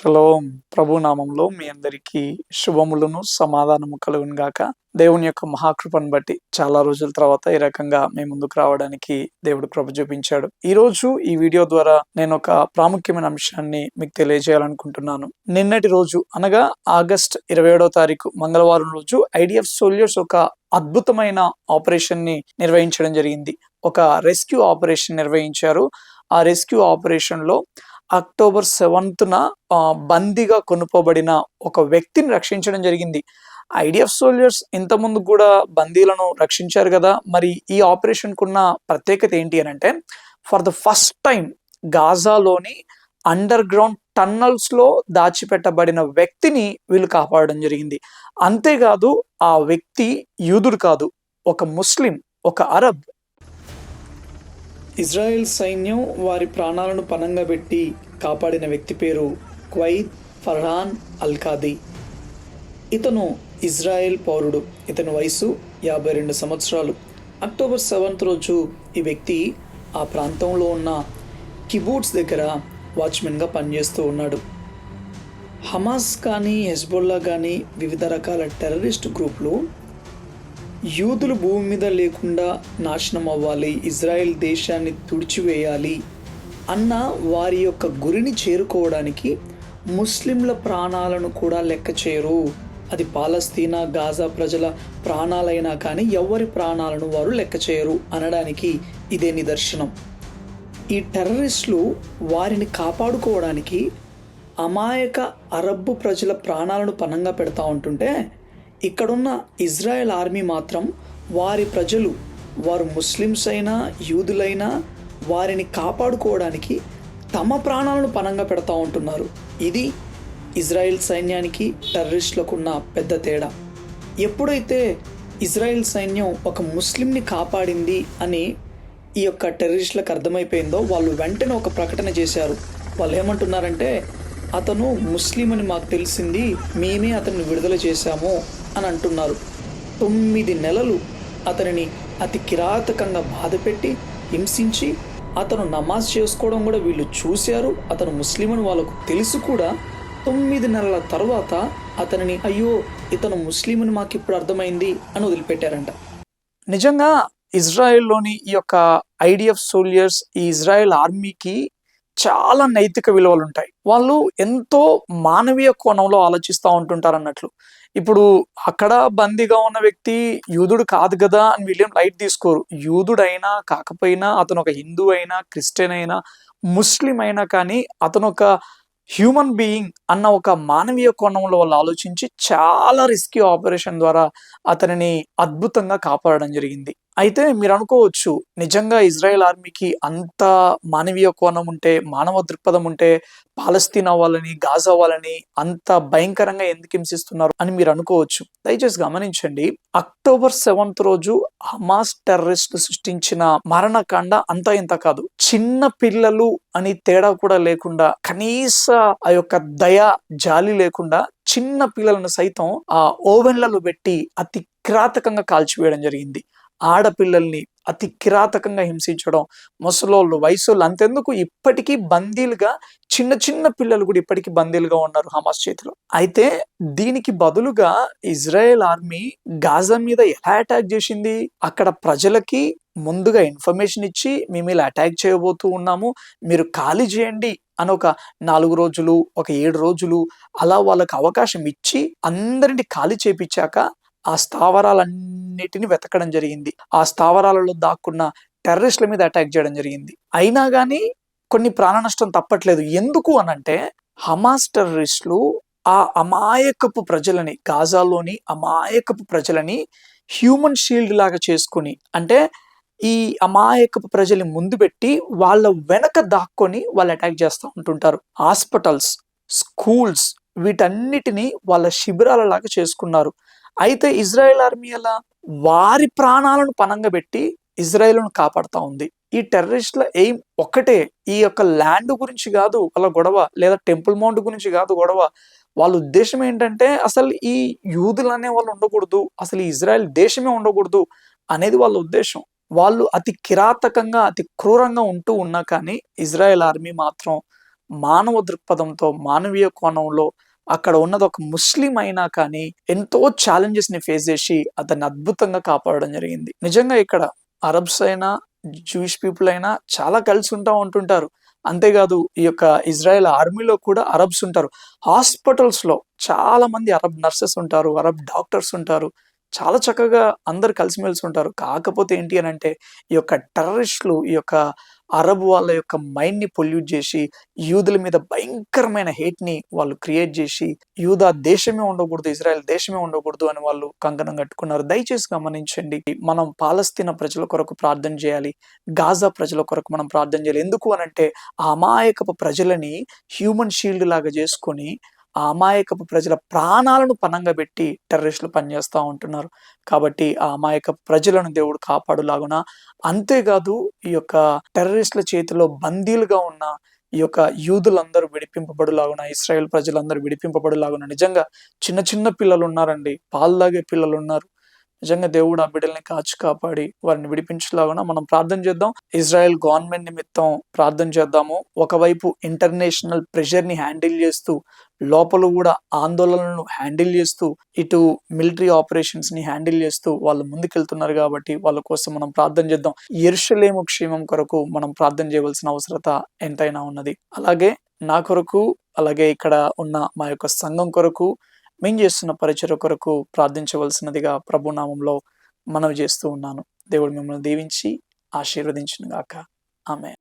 Shalom ప్రభు నామంలో మీ అందరికీ శుభములను సమాధానము కలుగును గాక. దేవుని యొక్క మహాకృపను బట్టి చాలా రోజుల తర్వాత ఈ రకంగా మీ ముందుకు రావడానికి దేవుడు కృప చూపించాడు. ఈ రోజు ఈ వీడియో ద్వారా నేను ఒక ప్రాముఖ్యమైన అంశాన్ని మీకు తెలియజేయాలనుకుంటున్నాను. నిన్నటి రోజు అనగా ఆగస్ట్ ఇరవై ఏడో తారీఖు మంగళవారం రోజు ఐడిఎఫ్ సోల్జర్స్ ఒక అద్భుతమైన ఆపరేషన్ని నిర్వహించడం జరిగింది. ఒక రెస్క్యూ ఆపరేషన్ నిర్వహించారు. ఆ రెస్క్యూ ఆపరేషన్లో అక్టోబర్ సెవెంత్న బందీగా కొనుక్కోబడిన ఒక వ్యక్తిని రక్షించడం జరిగింది. ఐడిఎఫ్ సోల్జర్స్ ఇంతకుముందు కూడా బందీలను రక్షించారు కదా మరి ఈ ఆపరేషన్కు ఉన్న ప్రత్యేకత ఏంటి అని అంటే ఫర్ ద ఫస్ట్ టైం గాజాలోని అండర్ గ్రౌండ్ టన్నల్స్లో దాచిపెట్టబడిన వ్యక్తిని వీళ్ళు కాపాడడం జరిగింది. అంతేకాదు ఆ వ్యక్తి యూదుడు కాదు ఒక ముస్లిం ఒక అరబ్. ఇజ్రాయెల్ సైన్యం వారి ప్రాణాలను పణంగా పెట్టి కాపాడిన వ్యక్తి పేరు క్వైద్ ఫర్హాన్ అల్కాది ఇతను ఇజ్రాయెల్ పౌరుడు. ఇతని వయసు యాభై రెండు సంవత్సరాలు. అక్టోబర్ సెవెంత్ రోజు ఈ వ్యక్తి ఆ ప్రాంతంలో ఉన్న కిబూట్స్ దగ్గర వాచ్మెన్గా పనిచేస్తూ ఉన్నాడు. హమాస్ కానీ హెజ్బొల్లా కానీ వివిధ రకాల టెర్రరిస్ట్ గ్రూపులు యూదులు భూమి మీద లేకుండా నాశనం అవ్వాలి ఇజ్రాయెల్ దేశాన్ని తుడిచివేయాలి అన్న వారి యొక్క గురిని చేరుకోవడానికి ముస్లింల ప్రాణాలను కూడా లెక్క చేయరు. అది పాలస్తీనా గాజా ప్రజల ప్రాణాలైనా కానీ ఎవరి ప్రాణాలను వారు లెక్క చేయరు అనడానికి ఇదే నిదర్శనం. ఈ టెర్రరిస్టులు వారిని కాపాడుకోవడానికి అమాయక అరబ్బు ప్రజల ప్రాణాలను పనంగా పెడతా ఉంటుంటే ఇక్కడున్న ఇజ్రాయెల్ ఆర్మీ మాత్రం వారి ప్రజలు వారు ముస్లిమ్స్ అయినా యూదులైనా వారిని కాపాడుకోవడానికి తమ ప్రాణాలను పనంగా పెడతా ఉంటున్నారు. ఇది ఇజ్రాయెల్ సైన్యానికి టెర్రరిస్టులకున్న పెద్ద తేడా. ఎప్పుడైతే ఇజ్రాయెల్ సైన్యం ఒక ముస్లింని కాపాడింది అని ఈ యొక్క టెర్రరిస్టులకు అర్థమైపోయిందో వాళ్ళు వెంటనే ఒక ప్రకటన చేశారు. వాళ్ళు ఏమంటున్నారంటే అతను ముస్లిం అని మాకు తెలిసింది మేమే అతన్ని విడుదల చేశాము అని అంటున్నారు. తొమ్మిది నెలలు అతనిని అతి కిరాతకంగా బాధపెట్టి హింసించి అతను నమాజ్ చేసుకోవడం కూడా వీళ్ళు చూశారు. అతను ముస్లిం అని వాళ్ళకు తెలుసు కూడా. తొమ్మిది నెలల తర్వాత అతనిని అయ్యో ఇతను ముస్లిం అని మాకు ఇప్పుడు అర్థమైంది అని వదిలిపెట్టారంట. నిజంగా ఇజ్రాయెల్లోని ఈ యొక్క ఐడిఎఫ్ సోల్జర్స్ ఈ ఇజ్రాయెల్ ఆర్మీకి చాలా నైతిక విలువలు ఉంటాయి వాళ్ళు ఎంతో మానవీయ కోణంలో ఆలోచిస్తూ ఉంటుంటారు అన్నట్లు ఇప్పుడు అక్కడ బందీగా ఉన్న వ్యక్తి యూదుడు కాదు కదా అని వీళ్ళేం లైట్ తీసుకోరు. యూదుడైనా కాకపోయినా అతను ఒక హిందూ అయినా క్రిస్టియన్ అయినా ముస్లిం అయినా కానీ అతను ఒక హ్యూమన్ బీయింగ్ అన్న ఒక మానవీయ కోణంలో వాళ్ళు ఆలోచించి చాలా రిస్కీ ఆపరేషన్ ద్వారా అతనిని అద్భుతంగా కాపాడడం జరిగింది. అయితే మీరు అనుకోవచ్చు నిజంగా ఇజ్రాయెల్ ఆర్మీకి అంత మానవీయ కోణం ఉంటే మానవ దృక్పథం ఉంటే పాలస్తీనా వాళ్ళని గాజా అవ్వాలని అంత భయంకరంగా ఎందుకు హింసిస్తున్నారు అని మీరు అనుకోవచ్చు. దయచేసి గమనించండి అక్టోబర్ సెవెంత్ రోజు హమాస్ టెర్రరిస్ట్ సృష్టించిన మరణకాండ అంతా ఇంత కాదు. చిన్న పిల్లలు అని తేడా కూడా లేకుండా కనీస ఆ యొక్క దయ జాలి లేకుండా చిన్న పిల్లలను సైతం ఆ ఓవెన్లలో పెట్టి అతి కిరాతకంగా కాల్చివేయడం జరిగింది. ఆడపిల్లల్ని అతి కిరాతకంగా హింసించడం ముసలోళ్ళు వయసులు అంతెందుకు ఇప్పటికీ బందీలుగా చిన్న చిన్న పిల్లలు కూడా ఇప్పటికీ బందీలుగా ఉన్నారు హమాస్ చేతిలో. అయితే దీనికి బదులుగా ఇజ్రాయెల్ ఆర్మీ గాజా మీద ఎలా అటాక్ చేసింది? అక్కడ ప్రజలకి ముందుగా ఇన్ఫర్మేషన్ ఇచ్చి మేము ఇలా అటాక్ చేయబోతూ ఉన్నాము మీరు ఖాళీ చేయండి అని ఒక నాలుగు రోజులు ఒక ఏడు రోజులు అలా వాళ్ళకి అవకాశం ఇచ్చి అందరిని ఖాళీ చేపించాక ఆ స్థావరాలన్నీ అన్నిటిని వెతకడం జరిగింది. ఆ స్థావరాలలో దాక్కున్న టెర్రరిస్టుల మీద అటాక్ చేయడం జరిగింది. అయినా కానీ కొన్ని ప్రాణ నష్టం తప్పట్లేదు. ఎందుకు అనంటే హమాస్ టెర్రరిస్టులు ఆ అమాయకపు ప్రజలని గాజాలోని అమాయకపు ప్రజలని హ్యూమన్ షీల్డ్ లాగా చేసుకుని అంటే ఈ అమాయకపు ప్రజల్ని ముందు పెట్టి వాళ్ళ వెనక దాక్కొని వాళ్ళు అటాక్ చేస్తూ ఉంటుంటారు. హాస్పిటల్స్ స్కూల్స్ వీటన్నిటిని వాళ్ళ శిబిరాల లాగా చేసుకున్నారు. అయితే ఇజ్రాయెల్ ఆర్మీ అలా వారి ప్రాణాలను పనంగా పెట్టి ఇజ్రాయెల్ను కాపాడుతూ ఉంది. ఈ టెర్రరిస్టుల ఎయిమ్ ఒక్కటే. ఈ యొక్క ల్యాండ్ గురించి కాదు వాళ్ళ గొడవ లేదా టెంపుల్ మౌంట్ గురించి కాదు గొడవ. వాళ్ళ ఉద్దేశం ఏంటంటే అసలు ఈ యూదులు అనే వాళ్ళు ఉండకూడదు అసలు ఈ ఇజ్రాయెల్ దేశమే ఉండకూడదు అనేది వాళ్ళ ఉద్దేశం. వాళ్ళు అతి కిరాతకంగా అతి క్రూరంగా ఉంటూ ఉన్నా కానీ ఇజ్రాయెల్ ఆర్మీ మాత్రం మానవ దృక్పథంతో మానవీయ కోణంలో అక్కడ ఉన్నది ఒక ముస్లిం అయినా కానీ ఎంతో ఛాలెంజెస్ని ఫేస్ చేసి అతన్ని అద్భుతంగా కాపాడడం జరిగింది. నిజంగా ఇక్కడ అరబ్స్ అయినా జూయిష్ పీపుల్ అయినా చాలా కలిసి ఉంటా ఉంటుంటారు. అంతేకాదు ఈ యొక్క ఇజ్రాయెల్ ఆర్మీలో కూడా అరబ్స్ ఉంటారు. హాస్పిటల్స్లో చాలా మంది అరబ్ నర్సెస్ ఉంటారు అరబ్ డాక్టర్స్ ఉంటారు. చాలా చక్కగా అందరు కలిసిమెలిసి ఉంటారు. కాకపోతే ఏంటి అని అంటే ఈ యొక్క టెర్రరిస్టులు ఈ యొక్క అరబ్ వాళ్ళ యొక్క మైండ్ని పొల్యూట్ చేసి యూదుల మీద భయంకరమైన హేట్ని వాళ్ళు క్రియేట్ చేసి యూదా దేశమే ఉండకూడదు ఇజ్రాయెల్ దేశమే ఉండకూడదు అని వాళ్ళు కంకణం కట్టుకున్నారు. దయచేసి గమనించండి మనం పాలస్తీన ప్రజల కొరకు ప్రార్థన చేయాలి గాజా ప్రజల కొరకు మనం ప్రార్థన చేయాలి. ఎందుకు అనంటే ఆ అమాయకపు ప్రజలని హ్యూమన్ షీల్డ్ లాగా చేసుకొని ఆ అమాయకపు ప్రజల ప్రాణాలను పనంగా పెట్టి టెర్రరిస్టులు పనిచేస్తూ ఉంటున్నారు. కాబట్టి ఆ అమాయక ప్రజలను దేవుడు కాపాడులాగున అంతేకాదు ఈ యొక్క టెర్రరిస్టుల చేతిలో బందీలుగా ఉన్న ఈ యొక్క యూదులందరూ విడిపింపబడులాగున ఇస్రాయేల్ ప్రజలందరూ విడిపింపబడులాగున నిజంగా చిన్న చిన్న పిల్లలు ఉన్నారండి. పాలు తాగే పిల్లలు ఉన్నారు. నిజంగా దేవుడు ఆ బిడ్డల్ని కాచి కాపాడి వారిని విడిపించేలాగా మనం ప్రార్థన చేద్దాం. ఇజ్రాయెల్ గవర్నమెంట్ నిమిత్తం ప్రార్థన చేద్దాము. ఒకవైపు ఇంటర్నేషనల్ ప్రెషర్ని హ్యాండిల్ చేస్తూ లోపల కూడా ఆందోళనలను హ్యాండిల్ చేస్తూ ఇటు మిలిటరీ ఆపరేషన్స్ని హ్యాండిల్ చేస్తూ వాళ్ళు ముందుకెళ్తున్నారు కాబట్టి వాళ్ళ కోసం మనం ప్రార్థన చేద్దాం. ఎరుషలేము క్షేమం కొరకు మనం ప్రార్థన చేయవలసిన అవసరత ఎంతైనా ఉన్నది. అలాగే నా కొరకు అలాగే ఇక్కడ ఉన్న మా యొక్క సంఘం కొరకు మేము చేస్తున్న పరిచయ కొరకు ప్రార్థించవలసినదిగా ప్రభునామంలో మనవి చేస్తూ ఉన్నాను. దేవుడు మిమ్మల్ని దీవించి ఆశీర్వదించిన గాక ఆమె